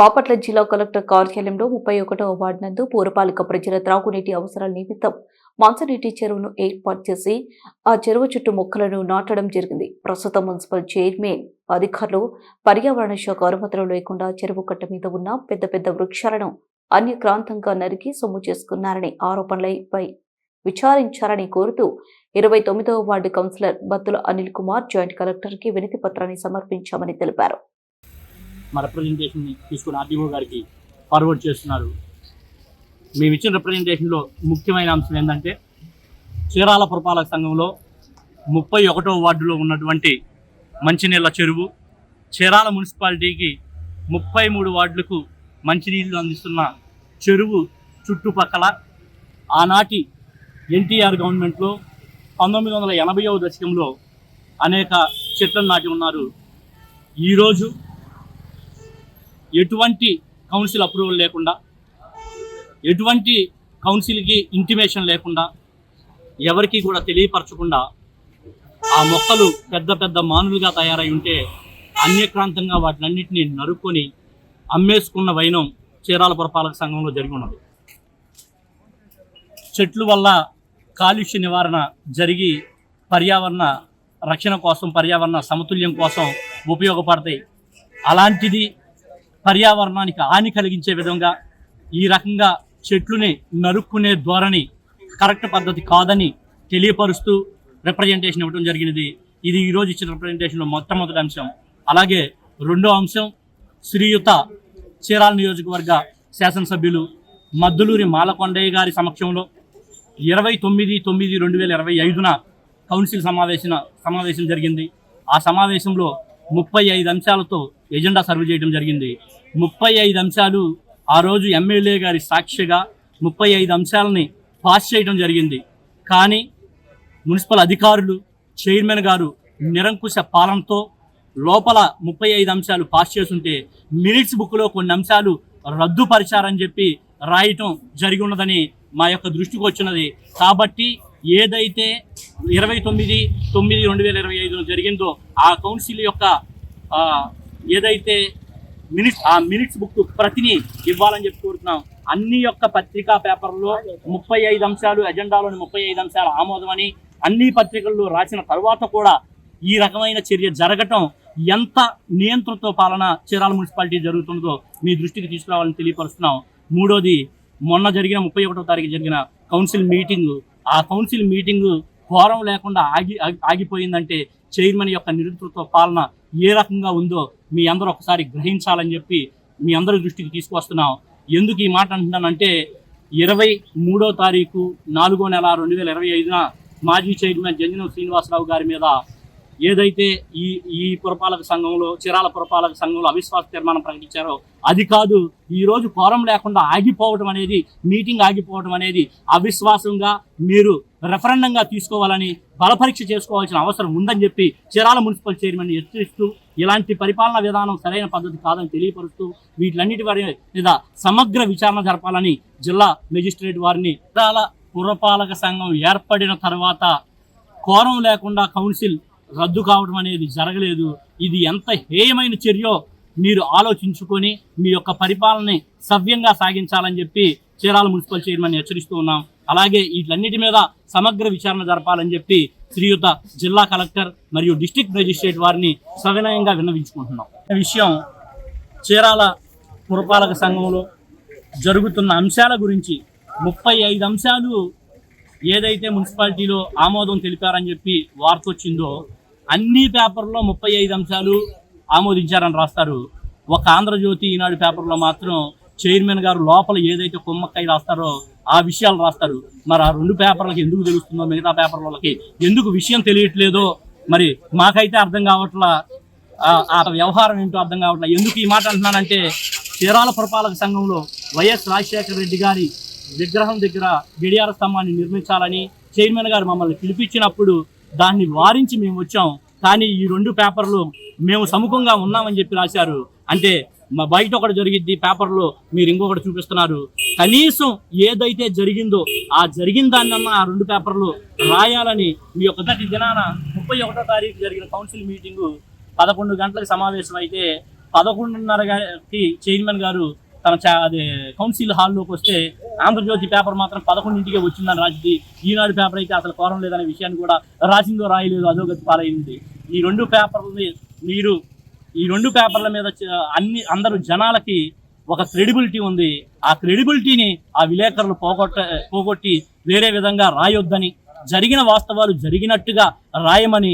బాపట్ల జిల్లా కలెక్టర్ కార్యాలయంలో ముప్పై ఒకటవ వార్డు నందు పూరపాలిక ప్రజల త్రాగునీటి అవసరాల నిమిత్తం మంచనీటి చెరువును ఏర్పాటు చేసి ఆ చెరువు చుట్టూ మొక్కలను నాటడం జరిగింది. ప్రస్తుతం మున్సిపల్ చైర్మన్ అధికారులు పర్యావరణ శాఖ అనుమతులు లేకుండా చెరువు కట్ట మీద ఉన్న పెద్ద పెద్ద వృక్షాలను అన్యక్రాంతంగా నరికి సొమ్ము చేసుకున్నారని ఆరోపణలపై విచారించాలని కోరుతూ ఇరవై తొమ్మిదవ ward councillor Battula Anil Kumar joint కలెక్టర్కి వినతి పత్రాన్ని సమర్పించామని తెలిపారు. మా రిప్రజెంటేషన్ని తీసుకుని ఆర్డీఓ గారికి ఫార్వర్డ్ చేస్తున్నారు. మేము ఇచ్చిన రిప్రజెంటేషన్లో ముఖ్యమైన అంశం ఏంటంటే చీరాల పురపాలక సంఘంలో ముప్పై ఒకటో వార్డులో ఉన్నటువంటి మంచినీళ్ళ చెరువు చీరాల మున్సిపాలిటీకి ముప్పై మూడు వార్డులకు మంచినీళ్ళు అందిస్తున్న చెరువు చుట్టుపక్కల ఆనాటి ఎన్టీఆర్ గవర్నమెంట్లో పంతొమ్మిది వందల ఎనభైవ దశకంలో అనేక చెట్లను నాటి ఉన్నారు. ఈరోజు ఎటువంటి కౌన్సిల్ అప్రూవల్ లేకుండా ఎటువంటి కౌన్సిల్కి ఇంటిమేషన్ లేకుండా ఎవరికి కూడా తెలియపరచకుండా ఆ మొక్కలు పెద్ద పెద్ద మానులుగా తయారై ఉంటే అన్యక్రాంతంగా వాటినన్నింటినీ నరుక్కొని అమ్మేసుకున్న వైనం చీరాల పురపాలక సంఘంలో జరిగి ఉన్నది. చెట్లు వల్ల కాలుష్య నివారణ జరిగి పర్యావరణ రక్షణ కోసం పర్యావరణ సమతుల్యం కోసం ఉపయోగపడతాయి. అలాంటిది పర్యావరణానికి హాని కలిగించే విధంగా ఈ రకంగా చెట్లుని నరుక్కునే ధోరణి కరెక్ట్ పద్ధతి కాదని తెలియపరుస్తూ రిప్రజెంటేషన్ ఇవ్వడం జరిగినది. ఇది ఈరోజు ఇచ్చిన రిప్రజెంటేషన్లో మొట్టమొదటి అంశం. అలాగే రెండో అంశం శ్రీయుత చీరాల నియోజకవర్గ శాసనసభ్యులు మద్దులూరి మాలకొండయ్య గారి సమక్షంలో ఇరవై తొమ్మిది తొమ్మిది రెండు వేల ఇరవై ఐదున కౌన్సిల్ సమావేశం సమావేశం జరిగింది. ఆ సమావేశంలో ముప్పై ఐదు అంశాలతో ఎజెండా సర్వ్ చేయడం జరిగింది. ముప్పై ఐదు అంశాలు ఆ రోజు ఎమ్మెల్యే గారి సాక్షిగా ముప్పై ఐదు అంశాలని పాస్ చేయడం జరిగింది. కానీ మున్సిపల్ అధికారులు చైర్మన్ గారు నిరంకుశ పాలనతో లోపల ముప్పై ఐదు అంశాలు పాస్ చేస్తుంటే మినిట్స్ బుక్లో కొన్ని అంశాలు రద్దుపరిచారని చెప్పి రాయటం జరిగి ఉన్నదని మా యొక్క దృష్టికి వచ్చినది. కాబట్టి ఏదైతే ఇరవై తొమ్మిది తొమ్మిది రెండు వేల ఇరవై ఐదులో జరిగిందో ఆ కౌన్సిల్ యొక్క ఏదైతే మినిట్స్ ఆ మినిట్స్ బుక్ ప్రతిని ఇవ్వాలని చెప్పి కోరుతున్నాం. అన్ని యొక్క పత్రికా పేపర్లో ముప్పై ఐదు అంశాలు ఎజెండాలోని ముప్పై ఐదు అంశాలు ఆమోదమని అన్ని పత్రికల్లో రాసిన తర్వాత కూడా ఈ రకమైన చర్య జరగటం ఎంత నియంత్రణతో పాలన చీరాల మున్సిపాలిటీ జరుగుతుందో మీ దృష్టికి తీసుకురావాలని తెలియపరుస్తున్నాం. మూడోది మొన్న జరిగిన ముప్పై ఒకటో తారీఖు జరిగిన కౌన్సిల్ మీటింగ్. ఆ కౌన్సిల్ మీటింగ్ ఫోరం లేకుండా ఆగి ఆగి- ఆగిపోయిందంటే చైర్మన్ యొక్క నిరుతృత్వ పాలన ఏ రకంగా ఉందో మీ అందరూ ఒకసారి గ్రహించాలని చెప్పి మీ అందరి దృష్టికి తీసుకొస్తున్నాం ఎందుకు ఈ మాట అంటున్నానంటే ఇరవై మూడో తారీఖు నాలుగో నెల రెండు వేల ఇరవై ఐదున మాజీ చైర్మన్ జంజనం శ్రీనివాసరావు గారి మీద ఏదైతే ఈ ఈ పురపాలక సంఘంలో చిరాల పురపాలక సంఘంలో అవిశ్వాస తీర్మానం ప్రకటించారో అది కాదు ఈరోజు కోరం లేకుండా ఆగిపోవడం అనేది మీటింగ్ ఆగిపోవడం అనేది అవిశ్వాసంగా మీరు రెఫరెండంగా తీసుకోవాలని బలపరీక్ష చేసుకోవాల్సిన అవసరం ఉందని చెప్పి చిరాల మున్సిపల్ చైర్మన్ హెచ్చరిస్తూ ఇలాంటి పరిపాలనా విధానం సరైన పద్ధతి కాదని తెలియపరుస్తూ వీటిలన్నిటి వారి మీద సమగ్ర విచారణ జరపాలని జిల్లా మెజిస్ట్రేట్ వారిని చిరాల పురపాలక సంఘం ఏర్పడిన తర్వాత కోరం లేకుండా కౌన్సిల్ రద్దు కావడం అనేది జరగలేదు. ఇది ఎంత హేయమైన చర్యో మీరు ఆలోచించుకొని మీ యొక్క పరిపాలనని సవ్యంగా సాగించాలని చెప్పి చీరాల మున్సిపల్ చైర్మన్ హెచ్చరిస్తూ ఉన్నాం. అలాగే వీటన్నిటి మీద సమగ్ర విచారణ జరపాలని చెప్పి శ్రీయుత జిల్లా కలెక్టర్ మరియు డిస్టిక్ మెజిస్ట్రేట్ వారిని సవినయంగా విన్నవించుకుంటున్నాం. విషయం చీరాల పురపాలక సంఘంలో జరుగుతున్న అంశాల గురించి ముప్పై ఐదు అంశాలు ఏదైతే మున్సిపాలిటీలో ఆమోదం తెలిపారని చెప్పి వార్త వచ్చిందో అన్ని పేపర్లో ముప్పై ఐదు అంశాలు ఆమోదించారని రాస్తారు. ఒక ఆంధ్రజ్యోతి ఈనాడు పేపర్లో మాత్రం చైర్మన్ గారు లోపల ఏదైతే కుమ్మక్కై రాస్తారో ఆ విషయాలు రాస్తారు. మరి ఆ రెండు పేపర్లకి ఎందుకు తెలుస్తుందో మిగతా పేపర్లకి ఎందుకు విషయం తెలియట్లేదో మరి మాకైతే అర్థం కావట్లా? ఆ- వ్యవహారం ఏంటో అర్థం కావట్లేదు ఎందుకు ఈ మాట అంటున్నానంటే చీరాల పురపాలక సంఘంలో వైఎస్ రాజశేఖర రెడ్డి గారి విగ్రహం దగ్గర గడియార స్తంభాన్ని నిర్మించాలని చైర్మన్ గారు మమ్మల్ని పిలిపించినప్పుడు దాన్ని వారించి మేము వచ్చాం. కానీ ఈ రెండు పేపర్లు మేము సముఖంగా ఉన్నామని చెప్పి రాశారు. అంటే మా బయట ఒకటి జరిగిద్ది పేపర్లో మీరు ఇంకొకటి చూపిస్తున్నారు. కనీసం ఏదైతే జరిగిందో ఆ జరిగిన దాన్నన్నా ఆ రెండు పేపర్లు రాయాలని మీ యొక్క మొదటి దినాన ముప్పై ఒకటో తారీఖు జరిగిన కౌన్సిల్ మీటింగు పదకొండు గంటలకు సమావేశం అయితే పదకొండున్నరకి చైర్మన్ గారు తన చా- అదే కౌన్సిల్ హాల్లోకి వస్తే ఆంధ్రజ్యోతి పేపర్ మాత్రం పదకొండింటికే వచ్చిందని రాసింది. ఈనాడు పేపర్ అయితే అసలు కోరం లేదనే విషయాన్ని కూడా రాసిందో రాయలేదు అధోగతి పాలైంది. ఈ రెండు పేపర్లని మీరు ఈ రెండు పేపర్ల మీద అన్ని అందరూ జనాలకి ఒక క్రెడిబిలిటీ ఉంది. ఆ క్రెడిబిలిటీని ఆ విలేకరులు పోగొట్ట పోగొట్టి వేరే విధంగా రాయొద్దని జరిగిన వాస్తవాలు జరిగినట్టుగా రాయమని